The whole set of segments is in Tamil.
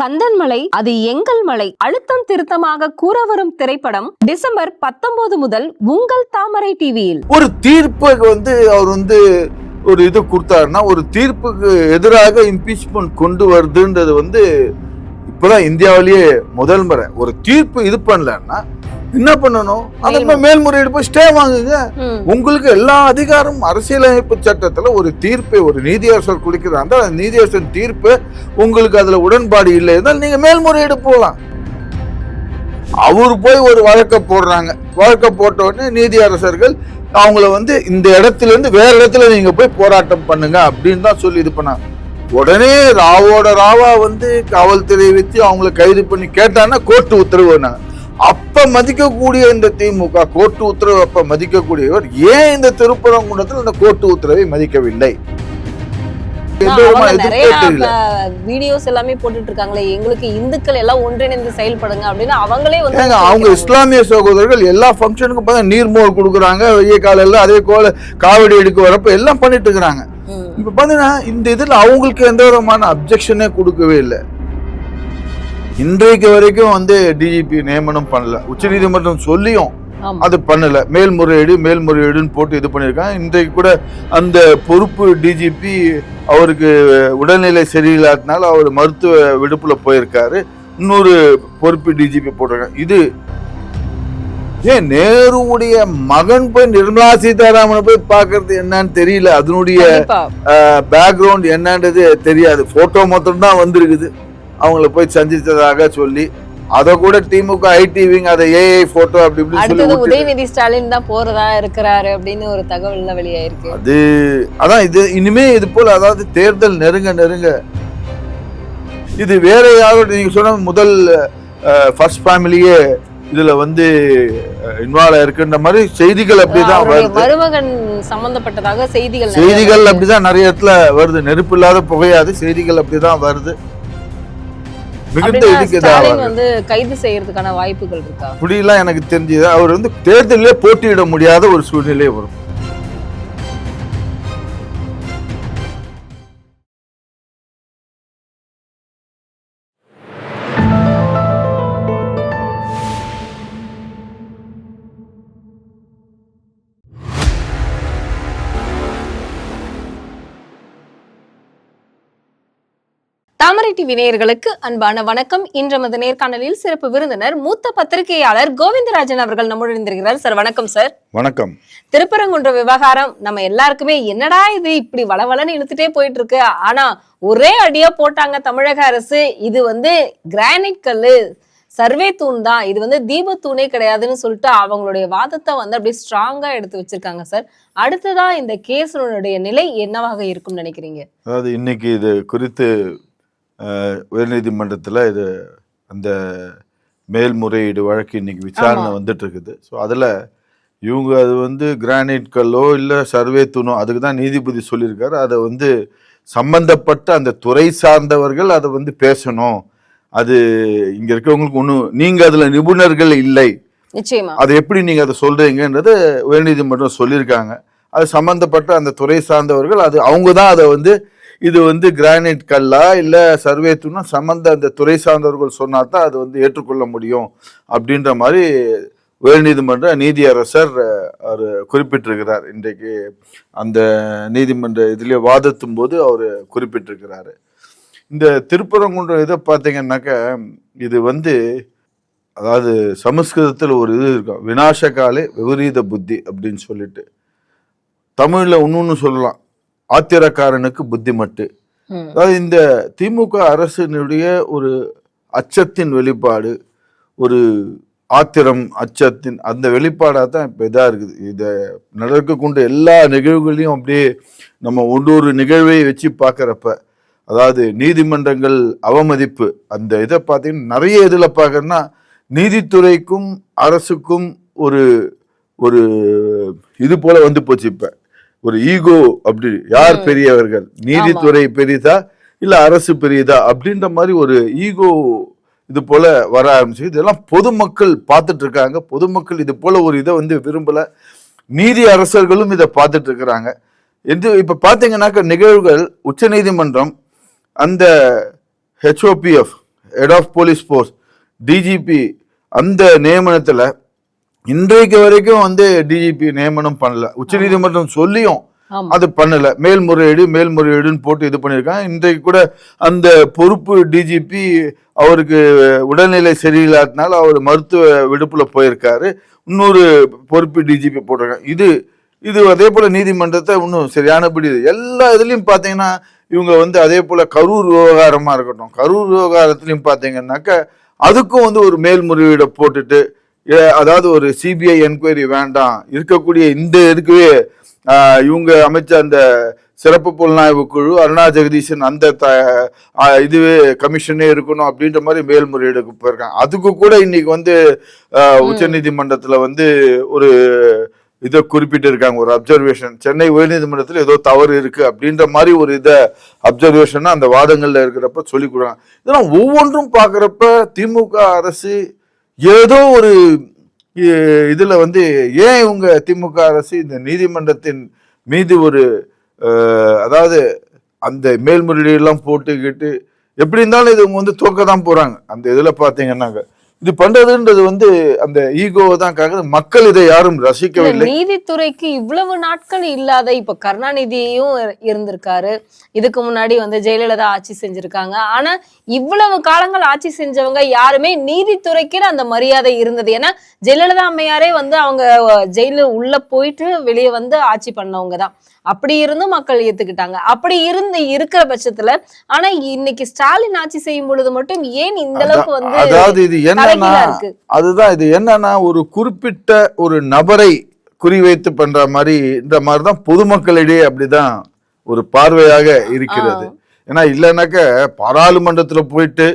கந்தன்மலை அது எங்கள் மலை. அழுத்தம் திருத்தமாக கூற வரும் திரைப்படம் டிசம்பர் பத்தொன்பது முதல் உங்கள் தாமரை டிவியில். ஒரு தீர்ப்புக்கு வந்து அவர் வந்து ஒரு இது கொடுத்தாருன்னா ஒரு தீர்ப்புக்கு எதிராக இம்பீச்மெண்ட் கொண்டு வருதுன்றது வந்து இப்பதான் இந்தியாவிலேயே முதல் முறை. ஒரு தீர்ப்பு இது பண்ணலன்னா என்ன பண்ணணும்? மேல்முறை- மேல்முறையீடு போய் ஸ்டே வாங்குங்க. உங்களுக்கு எல்லா அதிகாரமும் அரசியலமைப்பு சட்டத்துல ஒரு தீர்ப்பை ஒரு நீதியரசர் கொடுக்கிறாங்க அந்த நீதியரசர் தீர்ப்பு உங்களுக்கு அதுல உடன்பாடு இல்லை. இருந்தால் நீங்க மேல்முறையீடு போகலாம். அவர் போய் ஒரு வழக்க போடுறாங்க. வழக்க போட்ட உடனே நீதியரசர்கள் அவங்கள வந்து இந்த இடத்துல இருந்து வேற இடத்துல நீங்க போய் போராட்டம் பண்ணுங்க அப்படின்னு தான் சொல்லி இது பண்ணாங்க. உடனே ராவோட ராவா வந்து காவல்துறை வச்சு அவங்கள கைது பண்ணி கேட்டான்னா கோர்ட்டு உத்தரவுனாங்க அப்ப மதிக்கக்கூடிய இந்த திமுக கோர்ட்டு உத்தரவு அப்ப மதிக்கக்கூடியவர் ஏன் இந்த திருப்பரங்குன்றத்தில் இந்த கோர்ட்டு உத்தரவை மதிக்கவில்லை? வீடியோஸ் எல்லாமே போட்டுட்டு இருக்காங்களே எங்களுக்கு இந்துக்கள் எல்லாம் ஒன்றிணைந்து செயல்படுங்க அப்படின்னு அவங்களே வந்து அவங்க இஸ்லாமிய சகோதரர்கள் எல்லா ஃபங்க்ஷனுக்கும் பார்த்தா நீர்மோர் கொடுக்குறாங்க வெய்ய காலையில் அதே போல காவடி எடுக்க வரப்ப எல்லாம் பண்ணிட்டு இருக்கிறாங்க. இப்போ பார்த்தீங்கன்னா இந்த இதில் அவங்களுக்கு எந்த விதமான அப்ஜெக்ஷனே கொடுக்கவே இல்லை. இன்றைக்கு வரைக்கும் வந்து டிஜிபி நியமனம் பண்ணல. உச்சநீதிமன்றம் சொல்லியும். அது பண்ணல. மேல்முறையீடு மேல்முறையீடுன்னு போட்டு இது பண்ணியிருக்காங்க. இன்றைக்கு கூட அந்த பொறுப்பு டிஜிபி அவருக்கு உடல்நிலை சரியில்லாதனால அவர் மருத்துவ விடுப்புல போயிருக்காரு. இன்னொரு பொறுப்பு டிஜிபி போட்டிருக்காங்க. இது ஏன் நேருவுடைய மகன் போய் நிர்மலா சீதாராமனை போய் பார்க்கறது என்னன்னு தெரியல. அதனுடைய. பேக்ரவுண்ட் என்னன்றது தெரியாது. போட்டோ மொத்தம் தான் வந்திருக்குது. அவங்கள போய் சந்தித்ததாக சொல்லி அதை கூட திமுக ஐடி விங் அதை ஏஐ போட்டோ அப்படி இப்படி சொல்லி உதயநிதி ஸ்டாலின் தான் போறதா இருக்கிறாரு அப்படின்னு ஒரு தகவல் வெளியாயிருக்கு. அது அதான் இது இனிமே இது போல அதாவது தேர்தல் நெருங்க நெருங்க இது வேற யாரோட நீங்க சொன்ன முதல் ஃபர்ஸ்ட் ஃபேமிலியே இதுல வந்து இன்வால்வ் இருக்குன்ற மாதிரி செய்திகள் அப்படிதான் வருது. மருமகன் சம்பந்தப்பட்டதாக செய்திகள் செய்திகள். அப்படிதான் நிறைய இடத்துல வருது. நெருப்பு இல்லாத புகையாது செய்திகள் அப்படிதான் வருது. மிகுந்த இதுக்கு வந்து கைது செய்யறதுக்கான வாய்ப்புகள் இருக்கா? அப்படிலாம் எனக்கு தெரிஞ்சது. அவர் வந்து தேர்தலிலே போட்டியிட முடியாத ஒரு சூழ்நிலை வரும். தாமரை டிவி நேயர்களுக்கு அன்பான வணக்கம். இன்று நமது நேர்காணலில் சிறப்பு விருந்தினர் மூத்த பத்திரிகையாளர் கோவிந்தராஜன் அவர்கள் நம்முடன் இருந்திருக்கிறார் சார் வணக்கம் சார். வணக்கம். திருப்பரங்குன்ற விவகாரம் நம்ம எல்லாருக்குமே என்னடா இது இப்படி வளவளன்னு இழுத்துட்டே போயிட்டு இருக்கு ஆனா ஒரே அடியா போட்டாங்க தமிழக அரசு. இது வந்து கிரானைட் கல்லு சர்வே தூண் தான். இது வந்து தீபத்தூணே கிடையாதுன்னு சொல்லிட்டு அவங்களுடைய வாதத்தை வந்து அப்படியே ஸ்ட்ராங்கா எடுத்து வச்சிருக்காங்க சார். அடுத்ததா இந்த கேஸனுடைய நிலை என்னவாக இருக்கும்னு நினைக்கிறீங்க? அதாவது இன்னைக்கு இது குறித்து உயர்நீதிமன்றத்தில் இது அந்த மேல்முறையீடு வழக்கு இன்னைக்கு விசாரணை. வந்துட்டு இருக்குது ஸோ அதில் இவங்க அது வந்து கிரானைட் கல்லோ இல்லை சர்வே தூணோ அதுக்கு தான் நீதிபதி சொல்லியிருக்காரு. அதை வந்து சம்பந்தப்பட்ட அந்த துறை சார்ந்தவர்கள் அதை வந்து பேசணும். அது இங்க இருக்கவங்களுக்கு ஒன்றும் நீங்க அதுல நிபுணர்கள் இல்லை. நிச்சயமா. அதை எப்படி நீங்க அதை சொல்றீங்கன்றது உயர்நீதிமன்றம் சொல்லியிருக்காங்க. அது சம்பந்தப்பட்ட அந்த துறை சார்ந்தவர்கள் அது அவங்க தான் அதை வந்து இது வந்து கிரானைட் கல்லா இல்லை சர்வே தூணா அந்த துறை சார்ந்தவர்கள் சொன்னா தான் அது வந்து ஏற்றுக்கொள்ள முடியும் அப்படின்ற மாதிரி உயர்நீதிமன்ற நீதியரசர் அவர் குறிப்பிட்டிருக்கிறார். இன்றைக்கு அந்த நீதிமன்ற இதிலே வாதத்தும் போது அவர் குறிப்பிட்டிருக்கிறாரு. இந்த திருப்பரங்குன்றம் இதை பார்த்தீங்கன்னாக்க இது வந்து அதாவது சமஸ்கிருதத்தில் ஒரு இது இருக்கும் வினாசகாலே விபரீத புத்தி அப்படின்னு சொல்லிட்டு. தமிழில் இன்னொன்று சொல்லலாம். ஆத்திரக்காரனுக்கு புத்திமட்டு. அதாவது இந்த திமுக அரசினுடைய ஒரு அச்சத்தின் வெளிப்பாடு ஒரு ஆத்திரம் அச்சத்தின் அந்த வெளிப்பாடாக தான் இப்போ இதாக இருக்குது. இதை நடக்கக்கூடிய எல்லா நிகழ்வுகளையும் அப்படியே நம்ம ஒன்றொரு நிகழ்வை வச்சு பார்க்குறப்ப அதாவது நீதிமன்றங்கள் அவமதிப்பு அந்த இதை பார்த்தீங்கன்னா நிறைய இதில் பார்க்கறன்னா நீதித்துறைக்கும் அரசுக்கும் ஒரு ஒரு இது போல வந்து போச்சு இப்ப. ஒரு ஈகோ அப்படி யார். பெரியவர்கள்? நீதித்துறை பெரியதா இல்ல அரசு பெரியதா அப்படின்ற மாதிரி ஒரு ஈகோ இது போல வர ஆரம்பிச்சு இதெல்லாம் பொதுமக்கள் பார்த்துட்டு இருக்காங்க பொதுமக்கள் இது போல ஒரு இதை வந்து விரும்பல. நீதி அரசர்களும் இதை பார்த்துட்டு இருக்கிறாங்க எது இப்ப பாத்தீங்கன்னாக்க நிகழ்வுகள் உச்சநீதிமன்றம் அந்த HOPF head of police force DGP அந்த நியமனத்துல இன்றைக்கு வரைக்கும் வந்து டிஜிபி நியமனம் பண்ணல. உச்சநீதிமன்றம் சொல்லியும் ஆமா. அது பண்ணல. மேல்முறையீடு மேல்முறையீடுன்னு போட்டு இது பண்ணியிருக்காங்க இன்றைக்கு கூட அந்த பொறுப்பு டிஜிபி அவருக்கு உடல்நிலை சரியில்லாதனால அவர் மருத்துவ விடுப்புல போயிருக்காரு. இன்னொரு பொறுப்பு டிஜிபி போட்டிருக்காங்க. இது இது அதே போல நீதிமன்றத்தை இன்னும் சரியானபடி. எல்லா இதுலயும் பாத்தீங்கன்னா இவங்க வந்து அதே போல கரூர் விவகாரமா இருக்கட்டும். கரூர் விவகாரத்திலையும் பாத்தீங்கன்னாக்க அதுக்கும் வந்து ஒரு மேல்முறையீடை போட்டுட்டு அதாவது ஒரு சிபிஐ என்கொயரி வேண்டாம். இருக்கக்கூடிய இந்த இதுக்குவே ஆஹ், இவங்க அமைச்ச அந்த சிறப்பு புலனாய்வு குழு அருணா ஜெகதீசன் அந்த த இதுவே கமிஷனே இருக்கணும் அப்படின்ற மாதிரி மேல்முறையீடுக்கு போயிருக்காங்க. அதுக்கு கூட இன்னைக்கு வந்து உச்ச நீதிமன்றத்துல வந்து ஒரு இதை குறிப்பிட்டு இருக்காங்க ஒரு அப்சர்வேஷன் சென்னை உயர்நீதிமன்றத்தில் ஏதோ தவறு இருக்கு அப்படின்ற மாதிரி ஒரு இதை அப்சர்வேஷன் அந்த வாதங்கள்ல இருக்கிறப்ப சொல்லி கொடுறாங்க இதெல்லாம் ஒவ்வொன்றும் பார்க்குறப்ப திமுக அரசு ஏதோ ஒரு இதில் வந்து ஏன் இவங்க திமுக அரசு இந்த நீதிமன்றத்தின் மீது ஒரு அதாவது அந்த மேல்முறையீடுலாம் போட்டுக்கிட்டு எப்படி இருந்தாலும் இது இவங்க வந்து தோக்க தான் போகிறாங்க அந்த இதில் பாத்தீங்கன்னாக்க. இது பண்றதுன்றது வந்து அந்த ஈகோவை தான் காக்குது. மக்கள் இதை யாரும் ரசிக்கவில்லை. நீதித்துறைக்கு இவ்வளவு நாட்கள் இல்லாத இப்ப கருணாநிதியும் இருந்திருக்காரு. இதுக்கு முன்னாடி வந்து ஜெயலலிதா ஆட்சி செஞ்சிருக்காங்க. ஆனா இவ்வளவு காலங்கள் ஆட்சி செஞ்சவங்க யாருமே நீதித்துறைக்கு அந்த மரியாதை இருந்தது. ஏன்னா ஜெயலலிதா அம்மையாரே வந்து அவங்க ஜெயிலு உள்ள போயிட்டு வெளியே வந்து ஆட்சி பண்ணவங்க தான். அப்படி இருந்தும் மக்கள் ஏத்துக்கிட்டாங்க. அப்படி இருந்து இருக்கிற பட்சத்துல ஆனா இன்னைக்கு ஸ்டாலின் ஆட்சி செய்யும் பொழுது மட்டும் ஏன் இந்த அளவுக்கு வந்து அதாவது இது என்னன்னா அதுதான் இது என்னன்னா ஒரு குறிப்பிட்ட ஒரு நபரை குறிவைத்து பண்ற மாதிரி இந்த மாதிரி தான் பொதுமக்களிடையே அப்படிதான் ஒரு பார்வையாக இருக்கிறது. ஏன்னா இல்லைனாக்க பாராளுமன்றத்துல போயிட்டு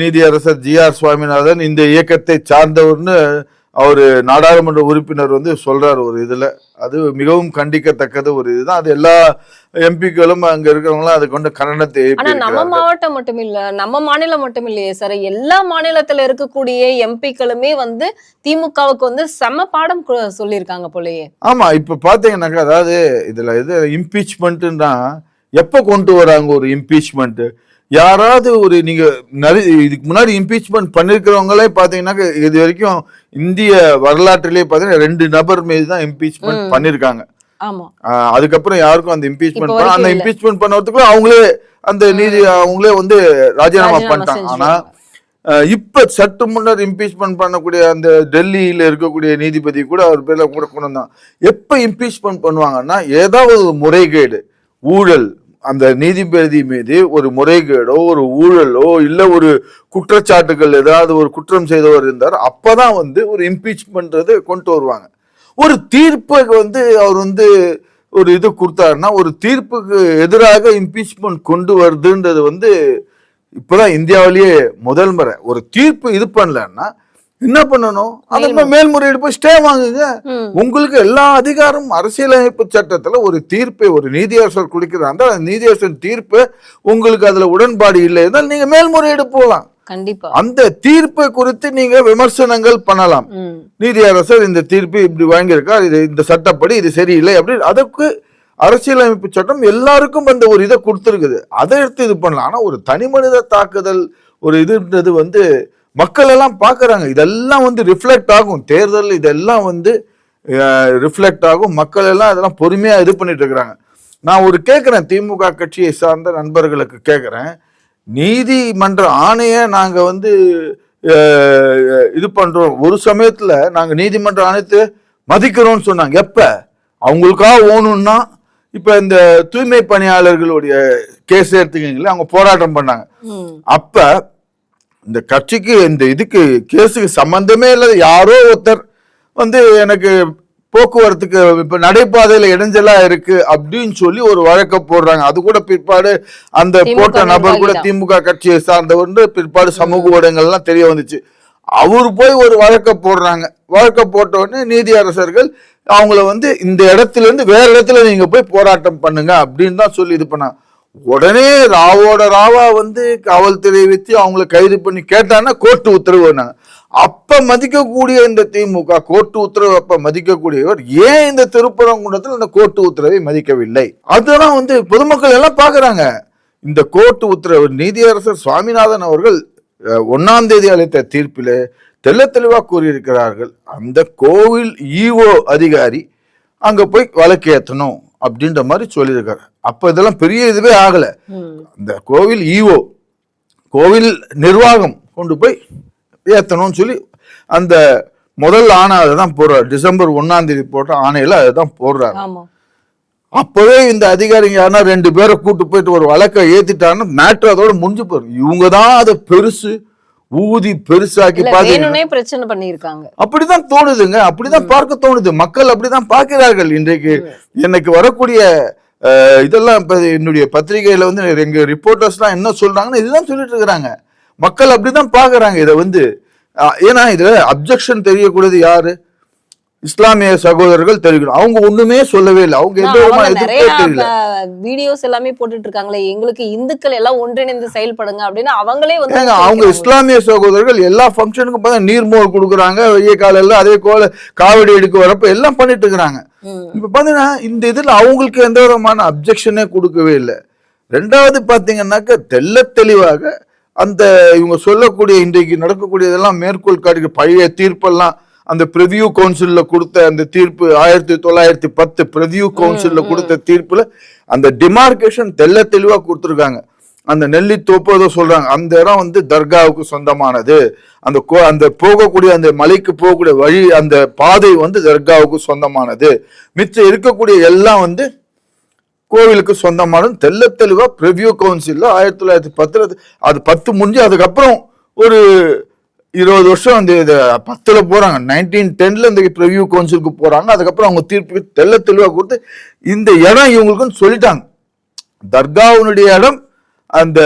நீதியரசர் ஜி ஆர் சுவாமிநாதன் இந்த இயக்கத்தை சார்ந்தவர்னு அவரு நாடாளுமன்ற உறுப்பினர் வந்து சொல்றாரு ஒரு இதுல. அது மிகவும் கண்டிக்கத்தக்கது ஒரு இதுதான். அது எல்லா எம்பிக்களும் அங்க இருக்கிறவங்களும் அது கொண்டு கண்டனத்தை ஆனா நம்ம. மாவட்டம் மட்டும் இல்ல நம்ம மாநிலம் மட்டும் இல்லையே சார். எல்லா மாநிலத்துல இருக்கக்கூடிய எம்பிக்களுமே வந்து திமுகவுக்கு வந்து செம்ம பாடம் சொல்லியிருக்காங்க போலயே. ஆமா இப்ப பாத்தீங்கன்னாக்கா அதாவது இதுல இது இம்பீச்மெண்ட்னா எப்ப கொண்டு வராங்க ஒரு இம்பீச்மெண்ட் யாராவது ஒரு நீங்க நிறைய இதுக்கு முன்னாடி இம்பீச்மெண்ட் பண்ணிருக்கிறவங்களே பாத்தீங்கன்னாக்கா இது வரைக்கும் இந்திய வரலாற்றிலே பாத்தீங்கன்னா ரெண்டு நபர் மீது தான் இம்பீச்மெண்ட் ஆஹ் அதுக்கப்புறம் யாருக்கும் அந்த இம்பீச்மெண்ட் பண்ண அந்த. இம்பீச்மெண்ட் பண்ணதுக்குள்ள அவங்களே அந்த நீதி அவங்களே வந்து ராஜினாமா பண்ணிட்டாங்க. ஆனா செஞ்சுருவாங்க. அஹ் இப்ப சற்று முன்னர் இம்பீச்மெண்ட் பண்ணக்கூடிய அந்த டெல்லியில இருக்கக்கூடிய நீதிபதி கூட அவர் பேர்ல கூட கொண்டு வந்தாங்க எப்ப இம்பீச்மெண்ட் பண்ணுவாங்கன்னா ஏதாவது ஒரு முறைகேடு ஊழல் அந்த நீதிபதி மீது ஒரு முறைகேடோ ஒரு ஊழலோ இல்லை ஒரு குற்றச்சாட்டுகள் ஏதாவது ஒரு குற்றம் செய்தவர் இருந்தார் அப்பதான் வந்து ஒரு இம்பீச்மெண்ட்றது கொண்டு வருவாங்க. ஒரு தீர்ப்பை வந்து அவர் வந்து ஒரு இது கொடுத்தாருன்னா ஒரு தீர்ப்புக்கு எதிராக இம்பீச்மெண்ட் கொண்டு வருதுன்றது வந்து இப்போதான் இந்தியாவிலேயே முதல் முறை. ஒரு தீர்ப்பு இது பண்ணலன்னா என்ன பண்ணணும்? அதுக்கு மேல்முறையீடு போய் ஸ்டே வாங்குங்க. உங்களுக்கு எல்லா அதிகாரம் அரசியலமைப்பு சட்டத்துல ஒரு தீர்ப்பை ஒரு நீதியரசர் கொடுக்கிறாங்க அந்த நீதியரசர் தீர்ப்பு உங்களுக்கு அதுல உடன்பாடு இல்லை இருந்தால் நீங்க மேல்முறையீடு போகலாம். கண்டிப்பா. அந்த தீர்ப்பை குறித்து நீங்க விமர்சனங்கள் பண்ணலாம். நீதியரசர் இந்த தீர்ப்பு இப்படி வாங்கியிருக்கார். இது இந்த சட்டப்படி இது சரியில்லை அப்படின்னு அதற்கு அரசியலமைப்பு சட்டம் எல்லாருக்கும் அந்த ஒரு இதை கொடுத்துருக்குது. அதை எடுத்து இது பண்ணலாம். ஆனா ஒரு தனி மனித தாக்குதல் ஒரு இதுன்றது வந்து மக்கள் எல்லாம் பார்க்கறாங்க. இதெல்லாம் வந்து ரிஃப்ளெக்ட் ஆகும். தேர்தல் இதெல்லாம் வந்து ரிஃப்ளெக்ட் ஆகும். மக்கள் எல்லாம் இதெல்லாம் பொறுமையா இது பண்ணிட்டு இருக்கிறாங்க. நான் ஒரு கேட்குறேன் திமுக கட்சியை சார்ந்த நண்பர்களுக்கு கேட்குறேன் நீதிமன்ற ஆணையை நாங்க வந்து இது பண்றோம். ஒரு சமயத்துல நாங்க நீதிமன்ற ஆணையத்தை மதிக்கிறோம்னு சொன்னாங்க. எப்ப? அவங்களுக்காக ஓணும்னா இப்ப இந்த தூய்மை பணியாளர்களுடைய கேஸ் எடுத்துக்கிங்களே அவங்க போராட்டம் பண்ணாங்க. அப்ப இந்த கட்சிக்கு இந்த இதுக்கு கேஸுக்கு சம்பந்தமே இல்லாத. யாரோ ஒருத்தர் வந்து எனக்கு போக்குவரத்துக்கு இப்ப நடைபாதையில இடைஞ்சலா இருக்கு அப்படின்னு சொல்லி ஒரு வழக்க போடுறாங்க. அது கூட பிற்பாடு அந்த போட்ட நபர் கூட. திமுக கட்சியை சார்ந்தவர் பிற்பாடு சமூக ஊடகங்கள்லாம் தெரிய வந்துச்சு. அவர் போய் ஒரு வழக்க போடுறாங்க. வழக்க போட்ட உடனே நீதியரசர்கள் அவங்கள வந்து இந்த இடத்துல இருந்து வேற இடத்துல நீங்க போய் போராட்டம் பண்ணுங்க அப்படின்னு தான் சொல்லி இது பண்ணாங்க. உடனே ராவோட ராவா வந்து காவல்துறை வச்சு அவங்கள கைது பண்ணி கேட்டான்னா கோர்ட்டு உத்தரவு பண்ணாங்க அப்ப மதிக்கக்கூடிய இந்த திமுக கோர்ட்டு உத்தரவு அப்ப மதிக்கக்கூடியவர் ஏன் இந்த திருப்பரங்குன்றத்தில் இந்த கோர்ட்டு உத்தரவை மதிக்கவில்லை? அதெல்லாம் வந்து பொதுமக்கள் எல்லாம் பாக்குறாங்க. இந்த கோர்ட்டு உத்தரவு நீதியரசர் சுவாமிநாதன் அவர்கள் ஒன்னாம் தேதி அளித்த தீர்ப்பில் தெல்ல தெளிவாக கூறியிருக்கிறார்கள். அந்த கோவில் ஈஓ அதிகாரி அங்க போய் வழக்கு ஏற்றணும் அப்படின்ற மாதிரி சொல்லியிருக்காரு. அப்ப இதெல்லாம் பெரிய இதுவே ஆகல. ம். இந்த கோவில் ஈஓ கோவில் நிர்வாகம் கொண்டு போய் ஏத்தணும்னு சொல்லி அந்த முதல் ஆணை அதை தான் போடுறாரு. டிசம்பர் ஒண்ணாம் தேதி போட்ட ஆணையில அதை தான் போடுறாரு. அப்பவே இந்த அதிகாரிங்க யாருன்னா ரெண்டு பேரை கூட்டு போயிட்டு ஒரு வழக்கை ஏத்திட்டாங்கன்னா மேட்ரு அதோட முடிஞ்சு போயிடும் இவங்க தான் அதை பெருசு ஊதி பெருசாக்கி பாத்தீங்கன்னா பிரச்சனை பண்ணிருக்காங்க அப்படிதான் தோணுதுங்க. அப்படிதான் பார்க்க தோணுது. மக்கள் அப்படிதான் பார்க்கிறார்கள். இன்றைக்கு எனக்கு வரக்கூடிய இதெல்லாம் இப்ப என்னுடைய பத்திரிகையில வந்து எங்க ரிப்போர்ட்டர்ஸ்லாம் என்ன சொல்றாங்கன்னா இதுதான் சொல்லிட்டு இருக்கிறாங்க. மக்கள் அப்படிதான் பார்க்கறாங்க. இதை வந்து ஏன்னா இதுல அப்ஜெக்ஷன் தெரியக்கூடியது யாரு? இஸ்லாமிய சகோதரர்கள் தெரிவிக்கணும். அவங்க ஒண்ணுமே சொல்லவே இல்லை. அவங்க எந்த விதமான எதிர்ப்பே தெரியல. வீடியோஸ் எல்லாமே போட்டுட்டு இருக்காங்களே. எங்களுக்கு இந்துக்கள் எல்லாம் ஒன்றிணைந்து செயல்படுங்க அப்படின்னு அவங்களே வந்து அவங்க. இஸ்லாமிய சகோதரர்கள் எல்லா ஃபங்க்ஷனுக்கும் பார்த்தா நீர்மோர் கொடுக்குறாங்க. வெய்ய காலையில் அதே போல காவடி எடுக்க வரப்ப எல்லாம் பண்ணிட்டு இருக்கிறாங்க. இப்ப பாத்தீங்கன்னா இந்த இதுல அவங்களுக்கு எந்த விதமான அப்ஜெக்ஷனே கொடுக்கவே இல்லை. ரெண்டாவது பாத்தீங்கன்னாக்க தெள்ள தெளிவாக அந்த இவங்க சொல்லக்கூடிய இன்றைக்கு நடக்கக்கூடியதெல்லாம் மேற்கோள் காட்டுகிற பழைய தீர்ப்பெல்லாம் அந்த பிரிவியூ கவுன்சில்ல கொடுத்த அந்த தீர்ப்பு ஆயிரத்தி தொள்ளாயிரத்தி பத்து பிரிவியூ கவுன்சில்ல கொடுத்த தீர்ப்புல அந்த டிமார்கேஷன் தெள்ள தெளிவா கொடுத்துருக்காங்க. அந்த நெல்லித்தோப்பு ஏதோ சொல்றாங்க. அந்த இடம் வந்து தர்காவுக்கு சொந்தமானது. அந்த கோ அந்த போகக்கூடிய அந்த மலைக்கு போகக்கூடிய வழி அந்த பாதை வந்து தர்காவுக்கு சொந்தமானது. மிச்சம் இருக்கக்கூடிய எல்லாம் வந்து கோவிலுக்கு சொந்தமானது. தெள்ள தெளிவா ப்ரிவியூ கவுன்சில்ல ஆயிரத்தி தொள்ளாயிரத்தி பத்துல அது பத்து முடிஞ்சு அதுக்கப்புறம் ஒரு இருபது வருஷம் அந்த இது பத்துல போறாங்க. நைன்டீன் டென்ல இந்த ப்ரிவியூ கவுன்சிலுக்கு போறாங்க. அதுக்கப்புறம் அவங்க தீர்ப்பு தெள்ள தெளிவா கொடுத்து இந்த இடம் இவங்களுக்குன்னு சொல்லிட்டாங்க. தர்காவுனுடைய இடம் அந்த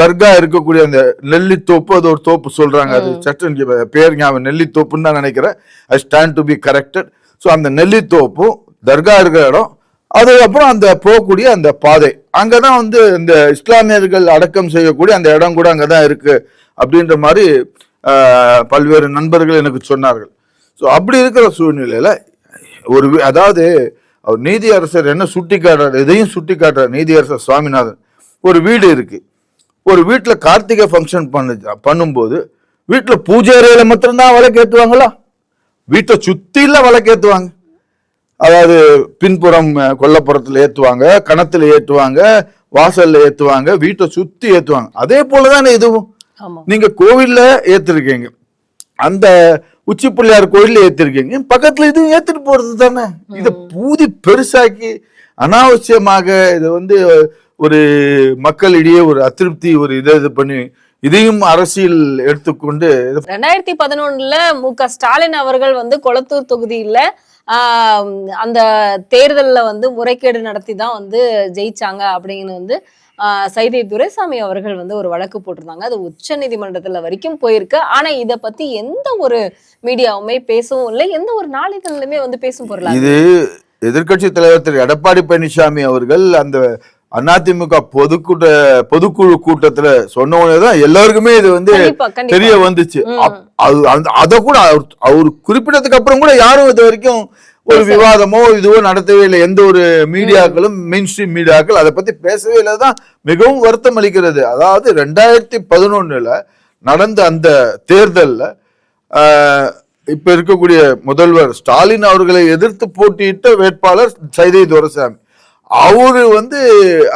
தர்கா இருக்கக்கூடிய அந்த நெல்லித்தோப்பு அது ஒரு தோப்பு சொல்றாங்க. அது சட்டன் பேர் ஞாபகம் நெல்லித்தோப்புன்னு தான் நினைக்கிறேன். அது stand to be corrected so அந்த நெல்லித்தோப்பும் தர்கா இருக்கிற இடம். அதுக்கப்புறம் அந்த போகக்கூடிய அந்த பாதை. அங்கதான் வந்து இந்த இஸ்லாமியர்கள் அடக்கம் செய்யக்கூடிய அந்த இடம் கூட அங்கதான் இருக்கு. அப்படின்ற மாதிரி பல்வேறு நண்பர்கள் எனக்கு சொன்னார்கள். ஸோ அப்படி இருக்கிற சூழ்நிலையில் ஒரு அதாவது அவர் நீதியரசர் என்ன சுட்டி காட்டுறாரு எதையும் சுட்டி காட்டுறார் நீதியரசர் சுவாமிநாதன். ஒரு வீடு இருக்குது ஒரு வீட்டில் கார்த்திகை ஃபங்க்ஷன் பண்ணு பண்ணும்போது வீட்டில் பூஜை அறையில் மட்டும்தான் விளக்கு வீட்டை சுத்தில விளக்கு அதாவது பின்புறம் கொல்லப்புறத்தில் ஏற்றுவாங்க கணத்தில் ஏற்றுவாங்க வாசலில் ஏற்றுவாங்க வீட்டை சுற்றி ஏற்றுவாங்க அதே போலதானே இதுவும். நீங்க கோவில்ல ஏத்திருக்கீங்க. அந்த உச்சி பிள்ளையார் கோயில்ல ஏத்திருக்கீங்க. பக்கத்துல இதுவும் ஏத்திட்டு போறது தானே? இத பூதி பெருசாக்கி அனாவசியமாக இது வந்து ஒரு மக்களிடையே ஒரு அதிருப்தி ஒரு இதை இது பண்ணி இதையும் அரசியல் எடுத்துக்கொண்டு ரெண்டாயிரத்தி பதினொன்னுல மு க ஸ்டாலின் அவர்கள் வந்து கொளத்தூர் தொகுதியில ஆஹ், அந்த தேர்தல்ல வந்து முறைகேடு நடத்தி தான் வந்து ஜெயிச்சாங்க அப்படின்னு வந்து சைதை துரைசாமி அவர்கள் வந்து ஒரு வழக்கு போட்டிருந்தாங்க. அது உச்ச நீதிமன்றத்துல வரைக்கும் போயிருக்கு. ஆனா இத பத்தி எந்த ஒரு மீடியாவுமே பேசவும் இல்லை. எந்த ஒரு நாளிதழ்லுமே வந்து பேசும் பொருளா இது எதிர்க்கட்சி தலைவர் திரு எடப்பாடி பழனிசாமி அவர்கள் அந்த அதிமுக பொதுக்கூட்ட பொதுக்குழு கூட்டத்துல சொன்ன உடனே தான் எல்லாருக்குமே இது வந்து தெரிய வந்துச்சு. அது அந்த அத கூட அவர் அவர் குறிப்பிட்டதுக்கு அப்புறம் கூட யாரும் இது வரைக்கும் ஒரு. விவாதமோ இதுவோ நடத்தவே இல்லை. எந்த ஒரு மீடியாக்களும் மெயின் ஸ்ட்ரீம் மீடியாக்கள் அதை பத்தி பேசவே இல்லை. தான் மிகவும் வருத்தம் அளிக்கிறது. அதாவது ரெண்டாயிரத்தி பதினொன்னுல நடந்த அந்த தேர்தல்ல இப்ப இருக்கக்கூடிய முதல்வர் ஸ்டாலின் அவர்களை எதிர்த்து போட்டியிட்ட வேட்பாளர் சைதை துரைசாமி. அவரு வந்து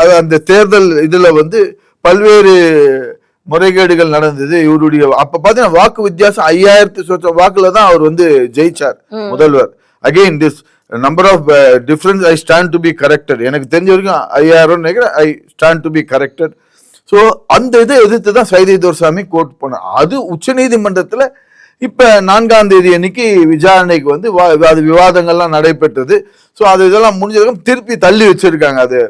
அது அந்த தேர்தல் இதுல வந்து பல்வேறு முறைகேடுகள் நடந்தது. இவருடைய அப்ப பாத்தீங்கன்னா வாக்கு வித்தியாசம் ஐயாயிரத்தி சொச்ச வாக்குல தான் அவர் வந்து ஜெயிச்சார். முதல்வர். Again this number of difference I stand to be corrected எனக்கு தெரிஞ்ச வரைக்கும் ஐயாயிரம் நினைக்கிறேன் I stand to be corrected so அந்த இதை எதிர்த்து தான் சைதை துரைசாமி கோர்ட் போனார். அது உச்சநீதிமன்றத்துல இப்ப நான்காம் தேதி அன்னைக்கு விசாரணைக்கு வந்து அது விவாதங்கள்லாம் நடைபெற்றது. ஸோ அது இதெல்லாம் முடிஞ்சதுக்கு திருப்பி தள்ளி வச்சிருக்காங்க அது.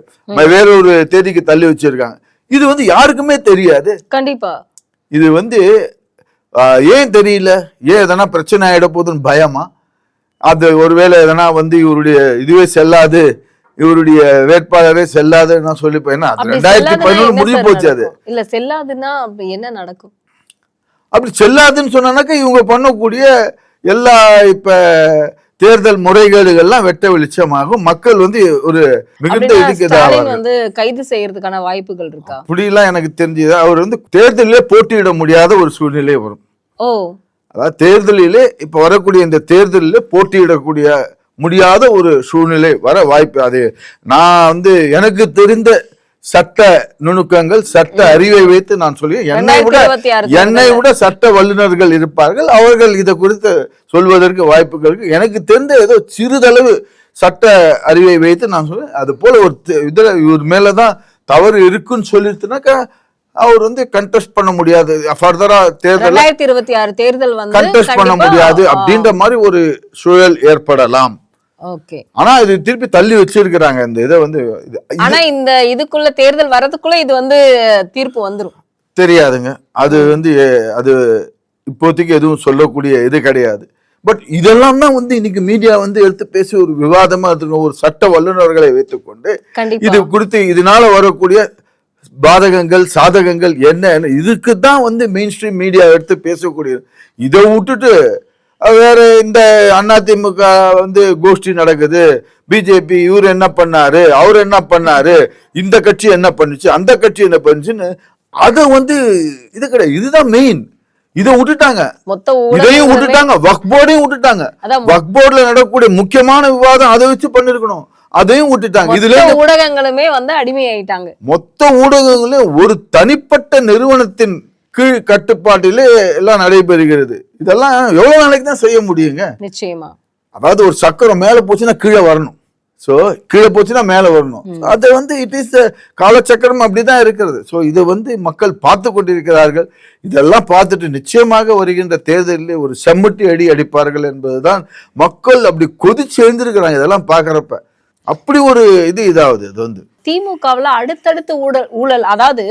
வேற ஒரு தேதிக்கு தள்ளி வச்சிருக்காங்க. இது வந்து யாருக்குமே தெரியாது. கண்டிப்பா. இது வந்து ஏன் தெரியல? ஏன் எதனா பிரச்சனை ஆயிட போகுதுன்னு பயமா? அது ஒருவேளை எதனா வந்து இவருடைய இதுவே செல்லாது இவருடைய வேட்பாளரே செல்லாதுன்னு நான் சொல்லி ஏன்னா அது அப்படி ரெண்டாயிரத்தி பதினொன்று முடிஞ்சு போச்சு அது? இல்ல செல்லாதுன்னா என்ன நடக்கும்? அப்படி செல்லாதுன்னு சொன்னாக்க இவங்க பண்ணக்கூடிய எல்லா இப்ப தேர்தல் முறைகேடுகள்லாம் வெட்ட வெளிச்சமாகும். மக்கள் வந்து ஒரு மிகுந்த இதுக்கு வந்து கைது செய்யறதுக்கான வாய்ப்புகள் இருக்கா? அப்படிலாம் எனக்கு தெரிஞ்சது. அவர் வந்து தேர்தலிலே போட்டியிட முடியாத ஒரு சூழ்நிலை வரும். ஓ. அதாவது தேர்தலிலே இப்ப வரக்கூடிய இந்த தேர்தலிலே போட்டியிடக்கூடிய முடியாத ஒரு சூழ்நிலை வர வாய்ப்பு அது. நான் வந்து எனக்கு தெரிந்த சட்ட நுணுக்கங்கள் சட்ட அறிவை வைத்து நான் சொல்லி என்னை விட என்னை விட சட்ட வல்லுநர்கள் இருப்பார்கள். அவர்கள் இதை குறித்து சொல்வதற்கு வாய்ப்புகள் எனக்கு தெரிந்த ஏதோ சிறிதளவு சட்ட அறிவை வைத்து நான் சொல்றேன். அது போல ஒரு இதுல இவர் மேலதான் தவறு இருக்குன்னு சொல்லிட்டுனாக்கா அவர் வந்து கண்டெஸ்ட் பண்ண முடியாது. ஃபர்தரா தேர்தல் இருபத்தி ஆறு தேர்தல் வந்து கண்டெஸ்ட் பண்ண முடியாது அப்படின்ற மாதிரி ஒரு சூழல் ஏற்படலாம். ஓகே. ஆனா இது திருப்பி தள்ளி வச்சிருக்கிறாங்க. இந்த இதை வந்து ஆனா இந்த இதுக்குள்ள தேர்தல் வரதுக்குள்ள இது வந்து தீர்ப்பு வந்துரும். தெரியாதுங்க. அது வந்து அது இப்போதைக்கு எதுவும் சொல்லக்கூடிய இது கிடையாது. பட் இதெல்லாம் தான் வந்து இன்னைக்கு மீடியா வந்து எடுத்து பேசி ஒரு விவாதமா எடுத்துக்கணும் ஒரு சட்ட வல்லுநர்களை வைத்துக்கொண்டு இது குறித்து இதனால வரக்கூடிய பாதகங்கள் சாதகங்கள் என்ன இதுக்கு தான் வந்து மெயின் ஸ்ட்ரீம் மீடியா எடுத்து பேசக்கூடியது. இதை விட்டுட்டு வேற இந்த அதிமுக வந்து கோஷ்டி நடக்குது. பிஜேபி இவர் என்ன பண்ணாரு? அவர் என்ன பண்ணாரு? இந்த கட்சி என்ன பண்ணுச்சு? அந்த கட்சி என்ன பண்ணுச்சுன்னு அதை வந்து இது கிடையாது. இதுதான் மெயின் இதை விட்டுட்டாங்க. இதையும் விட்டுட்டாங்க. வக் போர்டையும் விட்டுட்டாங்க. வக் போர்டுல நடக்கக்கூடிய முக்கியமான விவாதம் அதை வச்சு பண்ணிருக்கணும். அதையும் விட்டுட்டாங்க இதுல ஊடகங்களுமே வந்து அடிமையாயிட்டாங்க. மொத்த ஊடகங்களும் ஒரு தனிப்பட்ட நிறுவனத்தின் கீழ் கட்டுப்பாட்டிலே எல்லாம் நடைபெறுகிறது. இதெல்லாம் எவ்வளவு நாளைக்கு தான் செய்ய முடியுங்க? நிச்சயமா. அதாவது ஒரு சக்கரம் மேல போச்சுன்னா கீழே வரணும். ஸோ கீழே போச்சுன்னா மேலே வரணும். அது வந்து இட் இஸ் காலச்சக்கரம் அப்படிதான் இருக்கிறது. ஸோ இதை வந்து மக்கள் பார்த்து கொண்டிருக்கிறார்கள். இதெல்லாம் பார்த்துட்டு நிச்சயமாக வருகின்ற தேர்தலில் ஒரு செம்மட்டி அடி அடிப்பார்கள் என்பதுதான் மக்கள் அப்படி கொதிச்சு எழுந்திருக்கிறாங்க இதெல்லாம் பார்க்குறப்ப. அப்படி ஒரு இது இதாவது இது வந்து. திமுகவில் அடுத்தடுத்து ஊழல் ஊழல் அதாவது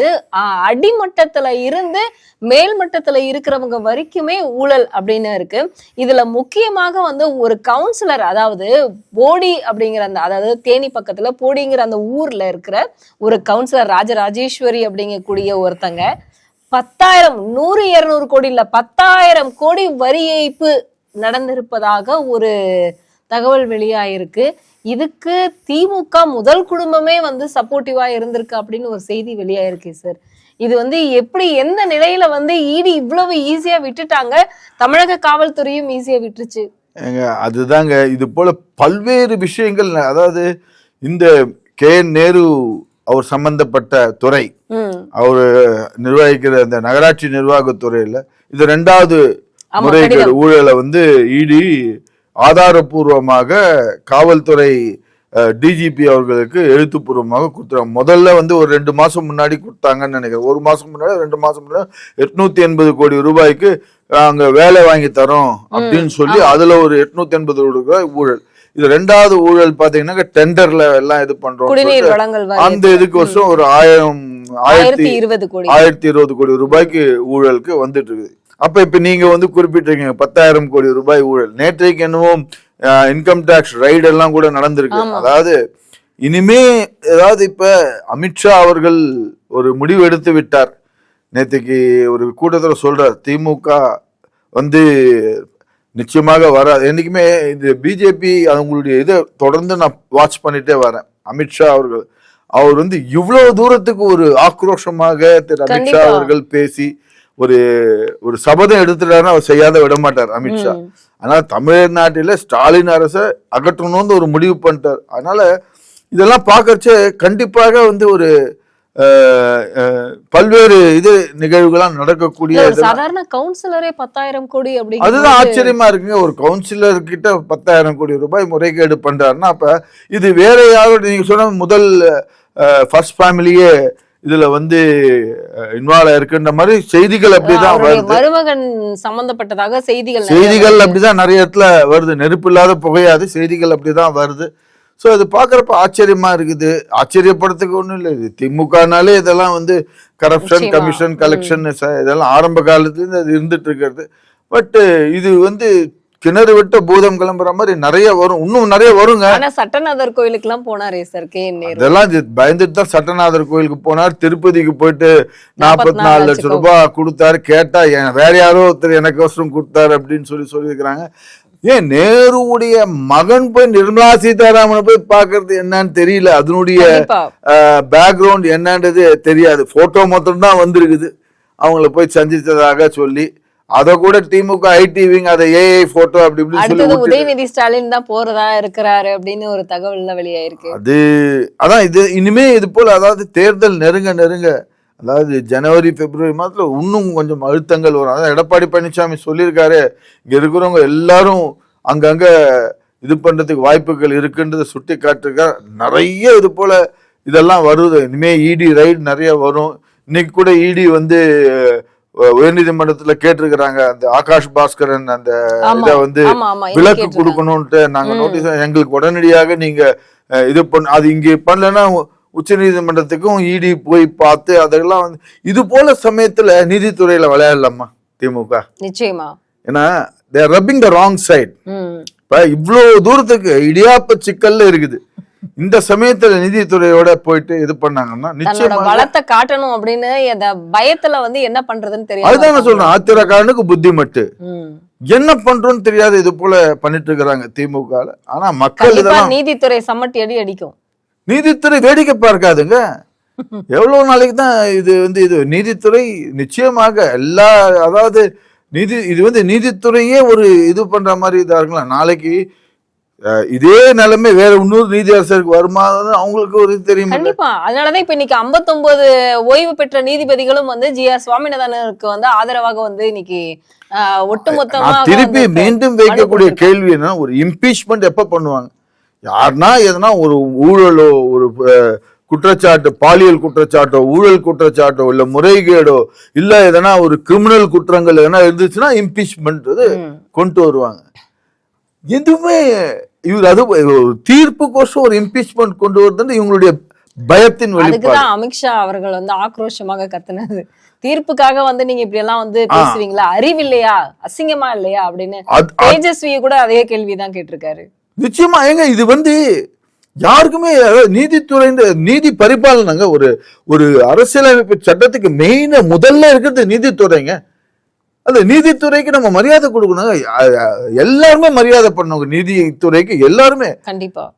அடிமட்டத்தில் இருந்து மேல்மட்டத்தில் இருக்கிறவங்க வரைக்குமே ஊழல் அப்படின்னு இருக்கு. இதில் முக்கியமாக வந்து ஒரு கவுன்சிலர் அதாவது போடி அப்படிங்கிற அந்த அதாவது தேனி பக்கத்தில் போடிங்கிற அந்த ஊரில் இருக்கிற ஒரு கவுன்சிலர் ராஜராஜேஸ்வரி அப்படிங்கக்கூடிய ஒருத்தங்க. பத்தாயிரம் நூறு இருநூறு கோடி பத்தாயிரம் கோடி வரி ஏய்ப்பு நடந்திருப்பதாக ஒரு தகவல் வெளியாயிருக்கு. இதுக்கு திமுக முதல் குடும்பமே வந்து சப்போர்ட்டிவா இருந்திருக்கு அப்படின்னு ஒரு செய்தி வெளியாயிருக்கு சார் இது வந்து எப்படி எந்த நிலையில வந்து ஈடி இவ்வளவு ஈஸியா விட்டுட்டாங்க? தமிழக காவல்துறையும் ஈஸியா விட்டுருச்சு. அதுதாங்க. இது போல பல்வேறு விஷயங்கள் அதாவது இந்த கே. நேரு அவர் சம்பந்தப்பட்ட துறை அவர் நிர்வகிக்கிற இந்த நகராட்சி நிர்வாகத்துறையில இது ரெண்டாவது முறைகேடு. ஊழலை வந்து இடி ஆதாரபூர்வமாக காவல்துறை டிஜிபி அவர்களுக்கு எழுத்துப்பூர்வமாக கொடுத்துறாங்க முதல்ல வந்து ஒரு ரெண்டு மாசம் முன்னாடி கொடுத்தாங்கன்னு நினைக்கிறேன். ஒரு மாசம் முன்னாடி ரெண்டு மாசம் முன்னாடி எட்நூத்தி எண்பது கோடி ரூபாய்க்கு அங்க வேலை வாங்கி தரோம் அப்படின்னு சொல்லி அதுல ஒரு எட்நூத்தி எண்பது கோடி ரூபாய் ஊழல். இது ரெண்டாவது ஊழல் பாத்தீங்கன்னா டெண்டர்ல எல்லாம் இது பண்றோம் அந்த. இதுக்கு வருஷம் ஒரு ஆயிரம் ஆயிரத்தி ஆயிரத்தி இருபது கோடி. ஆயிரத்தி இருபது கோடி ரூபாய்க்கு ஊழலுக்கு வந்துட்டு இருக்குது. அப்ப இப்ப நீங்க வந்து குறிப்பிட்டிருக்கீங்க பத்தாயிரம் கோடி ரூபாய் ஊழல். நேற்றைக்கு என்னவோ இன்கம் டேக்ஸ் ரைடு எல்லாம் கூட நடந்திருக்கு. அதாவது இனிமே ஏதாவது இப்ப அமித்ஷா அவர்கள் ஒரு முடிவு எடுத்து விட்டார். நேற்றுக்கு ஒரு கூட்டத்தில் சொல்றார் திமுக வந்து நிச்சயமாக வர என்னைக்குமே இந்த பிஜேபி அவங்களுடைய இதை தொடர்ந்து நான் வாட்ச் பண்ணிட்டே வரேன். அமித்ஷா அவர்கள். அவர் வந்து இவ்வளவு தூரத்துக்கு ஒரு ஆக்ரோஷமாக திரு அமித்ஷா. அவர்கள் பேசி ஒரு ஒரு சபதம் எடுத்துட்டாருன்னா அவர் செய்யாத விட மாட்டார் அமித்ஷா. அதனால தமிழ்நாட்டில ஸ்டாலின் அரசை அகற்றணும்னு ஒரு முடிவு பண்ணிட்டார். அதனால இதெல்லாம் பார்க்கறச்சே கண்டிப்பாக வந்து ஒரு பல்வேறு இது நிகழ்வுகளாம் நடக்கக்கூடிய சாதாரண கவுன்சிலரே பத்தாயிரம் கோடி அதுதான் அப்படிங்கிறது ஆச்சரியமா இருக்குங்க. ஒரு கவுன்சிலர் கிட்ட பத்தாயிரம் கோடி ரூபாய் முறைகேடு பண்றாருன்னா அப்ப இது வேற யாரோட நீங்க சொன்ன முதல் ஃபர்ஸ்ட் ஃபேமிலியே இதுல வந்து இன்வால்வ் ஆயிருக்குன்ற மாதிரி செய்திகள் அப்படிதான் வருது. மருமகன் சம்பந்தப்பட்டதாக செய்திகள் செய்திகள். அப்படிதான் நிறைய இடத்துல வருது. நெருப்பு இல்லாத புகையாது செய்திகள் அப்படிதான் வருது. ஸோ அது பார்க்குறப்ப ஆச்சரியமா இருக்குது. ஆச்சரியப்படுறதுக்கு ஒன்றும் இல்லை. இது திமுகனாலே இதெல்லாம் வந்து கரப்ஷன். கமிஷன் கலெக்ஷன் இதெல்லாம் ஆரம்ப காலத்துலேருந்து அது இருந்துட்டு இருக்கிறது. பட் இது வந்து கிணறு விட்ட பூதம் கிளம்புற மாதிரி நிறைய வரும். இன்னும் நிறைய வருங்க. ஆனா சட்டநாதர் கோயிலுக்கு எல்லாம் போனாரே சார் கே என் நேரு. அதெல்லாம் இது பயந்துட்டு தான் சட்டநாதர் கோயிலுக்கு போனார். திருப்பதிக்கு போயிட்டு நாற்பத்தி நாலு லட்சம் ரூபாய் கொடுத்தாரு. கேட்டா வேற யாரோ ஒருத்தர் எனக்கு அவசரம் கொடுத்தாரு அப்படின்னு சொல்லி சொல்லியிருக்கிறாங்க. ஏன் நேருவுடைய மகன் போய் நிர்மலா சீதாராமனை போய் பார்க்கறது என்னன்னு தெரியல. அதனுடைய பேக்ரவுண்ட் என்னன்றது தெரியாது. போட்டோ மொத்தம் தான் வந்திருக்குது. அவங்கள போய் சந்தித்ததாக சொல்லி அதை கூட திமுக ஐடிவிங் அதை ஏஐ போட்டோ அப்படி இப்படி உதயநிதி ஸ்டாலின் தான் போறதா இருக்கிறாரு அப்படின்னு ஒரு தகவல் வெளியாயிருக்கு. அது அதான் இது இனிமே இது போல அதாவது தேர்தல் நெருங்க நெருங்க அதாவது ஜனவரி பிப்ரவரி மாதத்துல இன்னும் கொஞ்சம் அழுத்தங்கள் வரும். அதான் எடப்பாடி பழனிசாமி சொல்லியிருக்காரு இங்க இருக்கிறவங்க எல்லாரும் அங்கங்க இது பண்றதுக்கு வாய்ப்புகள் இருக்குன்றதை சுட்டி காட்டிருக்கார் நிறைய இது போல இதெல்லாம் வருது. இனிமே இடி ரைடு நிறைய வரும். இன்னைக்கு கூட இடி வந்து அஹ், உயர்நீதிமன்றத்துல கேட்டிருக்கிறாங்க. அந்த ஆகாஷ் பாஸ்கரன் அந்த இதை வந்து விலக்கு கேட்டிருக்காங்க. கொடுக்கணும்ட்டு நாங்க. நோட்டீஸ் எங்களுக்கு உடனடியாக நீங்க இது பண்ண அது இங்க பண்ணலன்னா உச்ச நீதிமன்றத்துக்கும் இடி போய் பார்த்து அதெல்லாம் வந்து இது போல சமயத்துல நீதித்துறையில விளையாடலாமா திமுக? நிச்சயமா. ஏன்னா they're rubbing the wrong side இப்ப இவ்வளவு தூரத்துக்கு இடியாப்ப சிக்கல்ல இருக்குது. இந்த சமயத்துல நீதித்துறையோட போயிட்டு இது பண்ணாங்கன்னா நிச்சயமா பலத்தை காட்டணும் அப்படின்னு பயத்துல வந்து என்ன பண்றதுன்னு தெரியாது அதுதான் சொல்றேன். ஆத்திரக்காரனுக்கு புத்தி மட்டு. என்ன பண்றோம்னு தெரியாது இது போல பண்ணிட்டு இருக்கிறாங்க திமுக ஆனா மக்கள் இதெல்லாம் நீதித்துறை சம்மட்டி அடி அடிக்கும். நீதித்துறை வேடிக்கை பார்க்காதுங்க. எவ்வளவு நாளைக்கு தான் இது வந்து இது நீதித்துறை நிச்சயமாக எல்லா அதாவது நீதி இது வந்து நீதித்துறையே ஒரு இது பண்ற மாதிரி இதா இருக்கலாம். நாளைக்கு இதே நிலைமை வேற இன்னொரு நீதி அரசருக்கு வருமா அவங்களுக்கு ஒரு தெரியும்? கண்டிப்பா. அதனாலதான் இப்ப இன்னைக்கு 59 ஓய்வு பெற்ற நீதிபதிகளும் வந்து ஜி ஆர் சுவாமிநாதனுக்கு வந்து ஆதரவாக வந்து இன்னைக்கு ஒட்டுமொத்தமா திருப்பி மீண்டும் வைக்கக்கூடிய கேள்வி என்ன ஒரு இம்பீச்மெண்ட் எப்ப பண்ணுவாங்க? யாருன்னா எதனா ஒரு ஊழலோ ஒரு குற்றச்சாட்டு பாலியல் குற்றச்சாட்டோ ஊழல் குற்றச்சாட்டோ இல்ல முறைகேடோ இல்ல எதனா ஒரு கிரிமினல் குற்றங்கள் எதனா இருந்துச்சுன்னா இம்பீச்மெண்ட். கொண்டு வருவாங்க. எதுவுமே இவர் அது தீர்ப்புக்கோசம் ஒரு இம்பீச்மெண்ட் கொண்டு வருதுன்னு இவங்களுடைய பயத்தின் வெளிப்பாடு. அதுக்குதான் அமித்ஷா அவர்கள் வந்து ஆக்ரோஷமாக கத்துனது. தீர்ப்புக்காக வந்து நீங்க இப்படி எல்லாம் வந்து பேசுவீங்களா? அறிவில்லையா? அசிங்கமா இல்லையா? அப்படின்னு. அது- அது- தேஜஸ்வி கூட அதே கேள்விதான் கேட்டிருக்காரு. நிச்சயமா ஏங்க இது வந்து யாருக்குமே நீதித்துறை நீதி பரிபாலனைங்க ஒரு ஒரு அரசியலமைப்பு சட்டத்துக்கு மெயின முதல்ல இருக்கிறது நீதித்துறைங்க. அந்த நீதித்துறைக்கு நம்ம மரியாதை அ- எல்லாருமே மரியாதை பண்ணவங்க நீதித்துறைக்கு எல்லாருமே. கண்டிப்பா.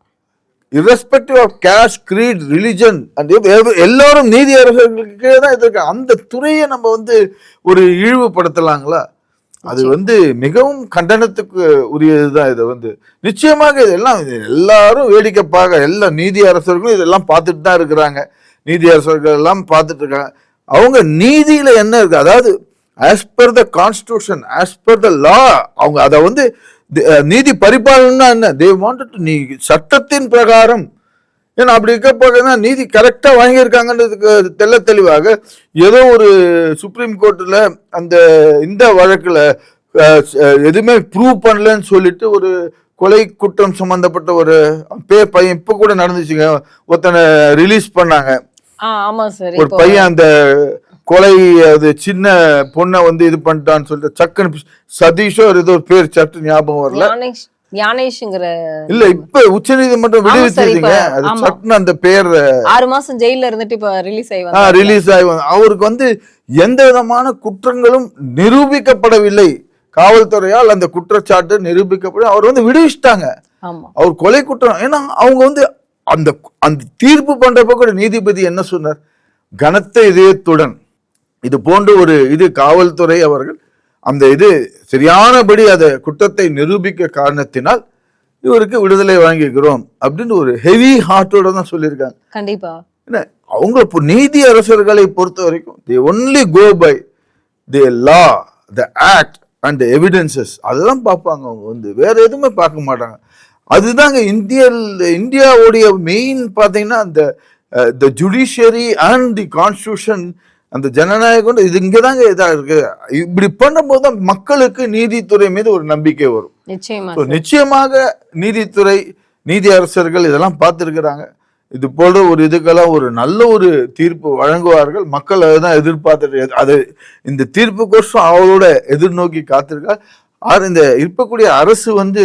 Irrespective of caste creed religion and எல்லாரும் நீதி அரசர்களுக்கு தான் இருக்காங்க. அந்த துறையை நம்ம வந்து ஒரு இழிவுபடுத்தலாங்களா? அது வந்து மிகவும் கண்டனத்துக்கு உரியதுதான் இது வந்து. நிச்சயமாக இதெல்லாம் இது எல்லாரும் வேடிக்கை பார்க்க எல்லா நீதி அரசர்களும் இதெல்லாம் பார்த்துட்டு தான் இருக்கிறாங்க. நீதி அரசர்கள் எல்லாம் பார்த்துட்டு இருக்காங்க அவங்க நீதியில என்ன இருக்கு? அதாவது as per the constitution as per the law அவங்க அதை வந்து நீதி பரிபாலனா என்ன? தே வாண்டட் நீ சட்டத்தின் பிரகாரம். ஏன்னா அப்படி இருக்க போகிறதா நீதி கரெக்டா வாங்கியிருக்காங்கன்றதுக்கு தெள்ள தெளிவாக ஏதோ ஒரு சுப்ரீம் கோர்ட்ல அந்த இந்த வழக்குல எதுவுமே ப்ரூவ் பண்ணலன்னு சொல்லிட்டு ஒரு கொலை குற்றம் சம்பந்தப்பட்ட ஒரு பே பையன் இப்ப கூட நடந்துச்சுங்க. ஒருத்தனை ரிலீஸ் பண்ணாங்க. ஒரு பையன் அந்த கொலை அது சின்ன பொண்ணை வந்து இது பண்ணிட்டான்னு சொல்லிட்டு சக்குன்னு சதீஷோ ஏதோ ஒரு பேர் சட்டு ஞாபகம் வரல. ஞானேஷ் ஞானேஷ்ங்கிற இல்ல இப்ப உச்ச நீதிமன்றம் இப்ப- அது ஆமா. சட்டுன்னு அந்த பேர் ஆறு மாசம் ஜெயில இருந்துட்டு இப்ப ரிலீஸ் ஆகி. ரிலீஸ் ஆகி அவருக்கு வந்து எந்த விதமான குற்றங்களும் நிரூபிக்கப்படவில்லை. காவல்துறையால் அந்த குற்றச்சாட்டு நிரூபிக்கப்பட அவர் வந்து விடுவிச்சிட்டாங்க. அவர் கொலை குற்றம் ஏன்னா அவங்க வந்து அந்த அந்த தீர்ப்பு பண்றப்ப கூட நீதிபதி என்ன சொன்னார்? கனத்த இதயத்துடன். இது போன்ற ஒரு இது காவல்துறை அவர்கள் அந்த இது சரியானபடி அதை குற்றத்தை நிரூபிக்க காரணத்தினால் இவருக்கு விடுதலை வழங்கிக்கிறோம் அப்படின்னு ஒரு ஹெவி ஹார்ட்டோட தான் சொல்லியிருக்காங்க. கண்டிப்பா. என்ன? அவங்க இப்போ நீதி அரசர்களை பொறுத்த வரைக்கும் the only go by the law the act and evidences அதுதான் பார்ப்பாங்க அவங்க. வந்து வேற எதுவுமே பார்க்க மாட்டாங்க. அதுதாங்க இந்திய இந்தியாவுடைய மெயின் பார்த்தீங்கன்னா அந்த the judiciary and the constitution அந்த ஜனநாயகம் இது இங்கே தாங்க இதாக இருக்கு. இப்படி பண்ணும்போது தான் மக்களுக்கு நீதித்துறை மீது ஒரு நம்பிக்கை வரும். நிச்சயமாக நீதித்துறை நீதி அரசர்கள் இதெல்லாம் பார்த்துருக்கிறாங்க. இது போல ஒரு இதுக்கெல்லாம் ஒரு நல்ல ஒரு தீர்ப்பு வழங்குவார்கள். மக்கள் அதுதான் எதிர்பார்த்துட்டு அது இந்த தீர்ப்புக்கோசம் அவளோட எதிர்நோக்கி காத்திருக்கார் ஆர் இந்த இருக்கக்கூடிய அரசு வந்து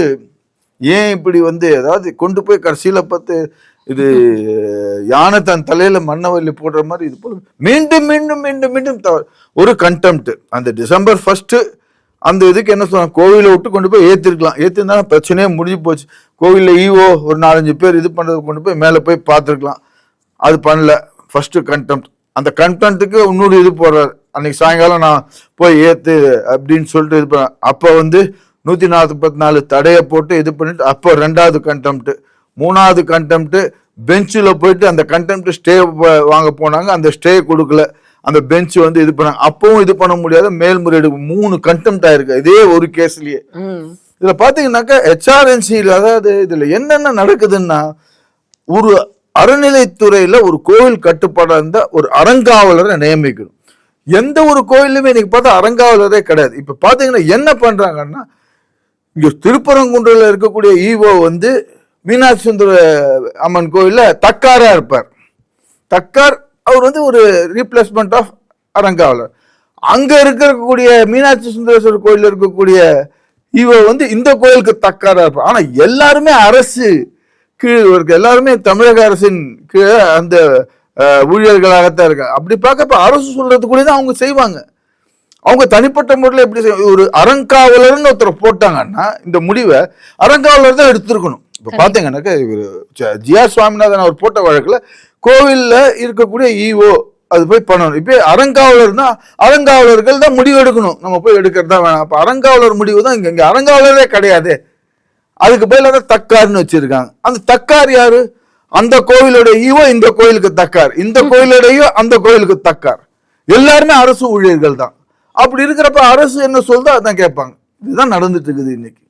ஏன் இப்படி வந்து அதாவது கொண்டு போய் கடைசியில பார்த்து இது யானை தன் தலையில மண்ணவல்லி போடுற மாதிரி இது போல மீண்டும் மீண்டும் மீண்டும் மீண்டும் ஒரு கண்டெம்ட் அந்த டிசம்பர் ஃபர்ஸ்ட் அந்த இதுக்கு என்ன சொல்றாங்க கோவிலை விட்டு கொண்டு போய் ஏத்திருக்கலாம். ஏத்திருந்தாலும் பிரச்சனையே முடிஞ்சு போச்சு. கோவில்ல ஈவோ ஒரு நாலஞ்சு பேர் இது பண்றது கொண்டு போய் மேல போய் பார்த்துருக்கலாம். அது பண்ணல. ஃபர்ஸ்ட் கண்டெம்ட் அந்த கண்டெம்ட்டுக்கு இன்னொரு இது போடுறாரு. அன்னைக்கு சாயங்காலம் நான் போய் ஏத்து அப்படின்னு சொல்லிட்டு இது பண்ண அப்போ வந்து நூத்தி நாற்பத்தி நாலு தடையை போட்டு இது பண்ணிட்டு அப்போ ரெண்டாவது கண்டெம்ட்டு மூணாவது கண்டெம்ட் பெஞ்சில் போயிட்டு அந்த கண்டெம்ட் ஸ்டே வாங்க போனாங்க. அந்த ஸ்டே கொடுக்கல. அந்த பெஞ்ச் வந்து இது பண்ணாங்க. அப்பவும் இது பண்ண முடியாத மேல்முறையீடு. மூணு கண்டெம்ட் ஆயிருக்கு. இதே ஒரு கேஸ்லயே. இதுல பாத்தீங்கன்னாக்கா ஹெச்ஆர்என்சியில் அதாவது இதுல என்னென்ன நடக்குதுன்னா ஒரு அறநிலைத்துறையில ஒரு கோவில் கட்டுப்பாடா இருந்தா ஒரு அறங்காவலரை நியமிக்கணும். எந்த ஒரு கோயிலுமே இன்னைக்கு பார்த்தா அறங்காவலரே கிடையாது. இப்ப பாத்தீங்கன்னா என்ன பண்றாங்கன்னா இங்க திருப்பரங்குன்றில் இருக்கக்கூடிய ஈவோ வந்து மீனாட்சி சுந்தர அம்மன் கோயிலில் தக்காராக இருப்பார். தக்கார் அவர் வந்து ஒரு ரீப்ளேஸ்மெண்ட் ஆஃப் அரங்காவலர் அங்கே இருக்கக்கூடிய மீனாட்சி சுந்தரேஸ்வரர் கோயிலில் இருக்கக்கூடிய இவர் வந்து இந்த கோயிலுக்கு தக்காராக இருப்பார். ஆனால் எல்லாருமே அரசு கீழ் இருக்கு. எல்லாருமே தமிழக அரசின் கீழே அந்த ஊழியர்களாகத்தான் இருக்காங்க. அப்படி பார்க்கப்ப அரசு சொல்றது கூட தான் அவங்க செய்வாங்க. அவங்க தனிப்பட்ட முறையில் எப்படி செய்வாங்க? ஒரு அறங்காவலர்னு ஒருத்தர் போட்டாங்கன்னா இந்த முடிவை அறங்காவலர் தான் எடுத்திருக்கணும். இப்போ பார்த்தீங்கன்னாக்கா இவர் ஜிஆர் சுவாமிநாதன் அவர் போட்ட வழக்குல கோவில்ல இருக்கக்கூடிய ஈஓ அது போய் பண்ணணும். இப்போ அறங்காவலர்னா அறங்காவலர்கள் தான் முடிவு எடுக்கணும். நம்ம போய் எடுக்கிறது தான் வேணாம். அப்போ அறங்காவலர் முடிவு தான் இங்க இங்க அறங்காவலரே கிடையாது. அதுக்கு பதிலாக தான் தக்கார்னு வச்சிருக்காங்க. அந்த தக்கார் யாரு? அந்த கோவிலோட ஈவோ இந்த கோயிலுக்கு தக்கார். இந்த கோயிலோடையோ அந்த கோயிலுக்கு தக்கார். எல்லாருமே அரசு ஊழியர்கள் தான். அப்படி இருக்கிறப்ப அரசு என்ன சொல்தோ அதான் கேட்பாங்க. இதுதான் நடந்துட்டு இருக்குது இன்னைக்கு.